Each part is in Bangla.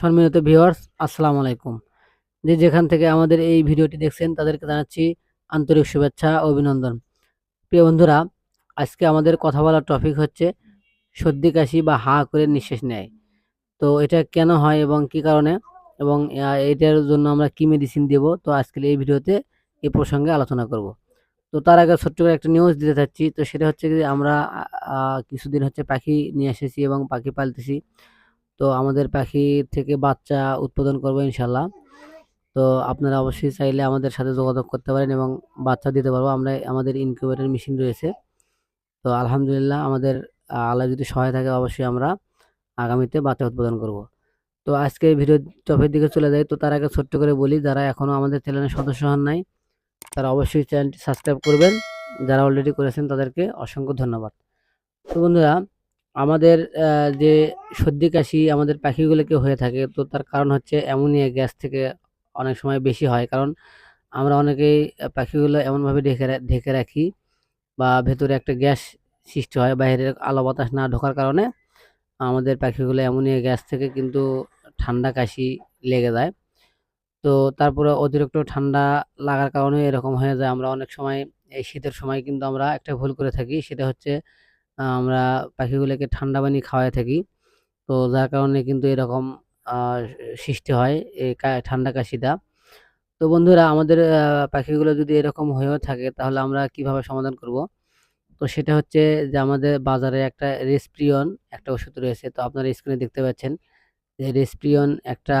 সম্মানিত ভিউয়ার্স, আসসালামু আলাইকুম। যে যেখান থেকে আমাদের এই ভিডিওটি দেখছেন, তাদেরকে জানাচ্ছি আন্তরিক শুভেচ্ছা অভিনন্দন। প্রিয় বন্ধুরা, আজকে আমাদের কথা বলার টপিক হচ্ছে সর্দি, কাশি বা হা করে নিঃশ্বাস নেয়। তো এটা কেন হয় এবং কি কারণে? এবং এটার জন্য আমরা কি মেডিসিন দেব? তো আজকের এই ভিডিওতে এই প্রসঙ্গে আলোচনা করব। তো তার আগে ছোট্ট করে একটা নিউজ দিতে চাচ্ছি। তো সেটা হচ্ছে যে আমরা কিছুদিন হচ্ছে পাখি নিয়ে এসেছি এবং পাখি পালতেছি। তো আমাদের পাখি থেকে বাচ্চা উৎপাদন করব ইনশাল্লাহ। তো আপনারা অবশ্যই চাইলে আমাদের সাথে যোগাযোগ করতে পারেন এবং বাচ্চা দিতে পারব। আমরা আমাদের ইনকিউবেটর মেশিন রয়েছে। তো আলহামদুলিল্লাহ আমাদের আল্লাহ যদি সহায় থাকে অবশ্যই আমরা আগামীতে বাচ্চা উৎপাদন করব। তো আজকে ভিডিও টপের দিকে চলে যাই। তো তার আগে ছোট্ট করে বলি, যারা এখনও আমাদের চ্যানেলের সদস্য হন নাই, তারা অবশ্যই চ্যানেলটি সাবস্ক্রাইব করবেন। যারা অলরেডি করেছেন তাদেরকে অসংখ্য ধন্যবাদ। তো বন্ধুরা আমাদের যে সর্দি কাশি আমাদের পাখিগুলোকে হয়ে থাকে, তো তার কারণ হচ্ছে অ্যামোনিয়া গ্যাস থেকে অনেক সময় বেশি হয়। কারণ আমরা অনেকেই পাখিগুলো এমনভাবে ঢেকে ঢেকে রাখি বা ভেতরে একটা গ্যাস সৃষ্টি হয়, বাইরের আলো বাতাস না ঢোকার কারণে আমাদের পাখিগুলো অ্যামোনিয়া গ্যাস থেকে কিন্তু ঠান্ডা কাশি লেগে যায়। তো তারপরে অতিরিক্ত ঠান্ডা লাগার কারণে এরকম হয়ে যায়। আমরা অনেক সময়, এই শীতের সময় কিন্তু আমরা একটা ভুল করে থাকি, সেটা হচ্ছে আমরা পাখিগুলোকে ঠান্ডা পানি খাওয়াই থাকি। তো যার কারণে কিন্তু এরকম সৃষ্টি হয় এই ঠান্ডা কাশিটা। তো বন্ধুরা, আমাদের পাখিগুলো যদি এরকম হয়েও থাকে, তাহলে আমরা কীভাবে সমাধান করব? তো সেটা হচ্ছে যে আমাদের বাজারে একটা রেসপ্রিয়ন একটা ওষুধ রয়েছে। তো আপনারা স্ক্রিনে দেখতে পাচ্ছেন যে রেসপ্রিয়ন একটা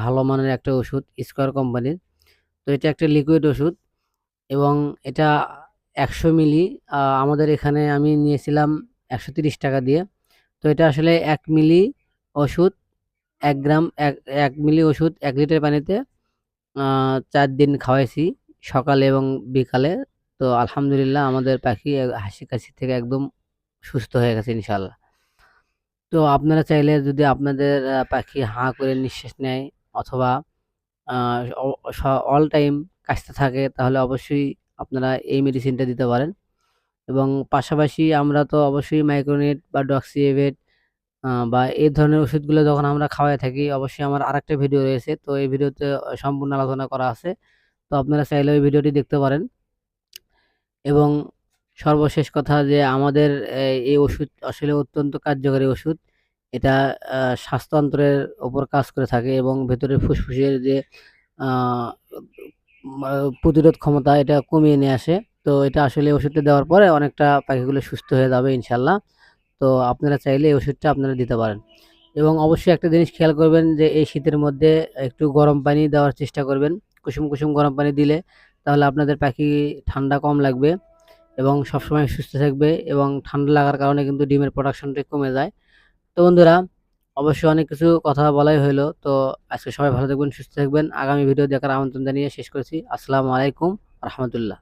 ভালো মানের একটা ওষুধ স্কোয়ার কোম্পানির। তো এটা একটা লিকুইড ওষুধ এবং এটা একশো মিলি আমাদের এখানে আমি নিয়েছিলাম একশো তিরিশ টাকা দিয়ে। তো এটা আসলে এক মিলি ওষুধ, এক গ্রাম, এক এক মিলি ওষুধ, এক লিটার পানিতে চার দিন খাওয়াইছি সকালে এবং বিকালে। তো আলহামদুলিল্লাহ আমাদের পাখি হাসি কাশি থেকে একদম সুস্থ হয়ে গেছে ইনশাল্লাহ তো আপনারা চাইলে যদি আপনাদের পাখি হাঁ করে নিঃশ্বাস নেয় অথবা অল টাইম কাশতে থাকে তাহলে অবশ্যই আপনারা এই মেডিসিনটা দিতে পারেন। এবং পাশাপাশি আমরা তো অবশ্যই মাইক্রোনেট বা ডক্সিএভেট বা এই ধরনের ওষুধগুলো যখন আমরা খাওয়াই থাকি, অবশ্যই আমার আরেকটা ভিডিও রয়েছে। তো এই ভিডিওতে সম্পূর্ণ আলোচনা করা আছে। তো আপনারা চাইলে ওই ভিডিওটি দেখতে পারেন। এবং সর্বশেষ কথা যে আমাদের এই ওষুধ আসলে অত্যন্ত কার্যকরী ওষুধ। এটা স্বাস্থ্যতন্ত্রের ওপর কাজ করে থাকে এবং ভেতরের ফুসফুসের যে প্রতিরোধ ক্ষমতা এটা কমিয়ে নিয়ে আসে। তো এটা আসলে ওষুধটা দেওয়ার পরে অনেকটা পাখিগুলো সুস্থ হয়ে যাবে ইনশাল্লাহ। তো আপনারা চাইলে এই ওষুধটা আপনারা দিতে পারেন। এবং অবশ্যই একটা জিনিস খেয়াল করবেন যে এই শীতের মধ্যে একটু গরম পানি দেওয়ার চেষ্টা করবেন। কুসুম কুসুম গরম পানি দিলে তাহলে আপনাদের পাখি ঠান্ডা কম লাগবে এবং সবসময় সুস্থ থাকবে এবং ঠান্ডা লাগার কারণে কিন্তু ডিমের প্রোডাকশনটা কমে যায়। তো বন্ধুরা অবশ্যই অনেক কিছু কথা বলাই হলো তো আজকে সবাই ভালো থাকবেন, সুস্থ থাকবেন। আগামী ভিডিও দেখার আমন্ত্রণ জানিয়ে শেষ করছি। আসসালামু আলাইকুম, রহমতুল্লাহ।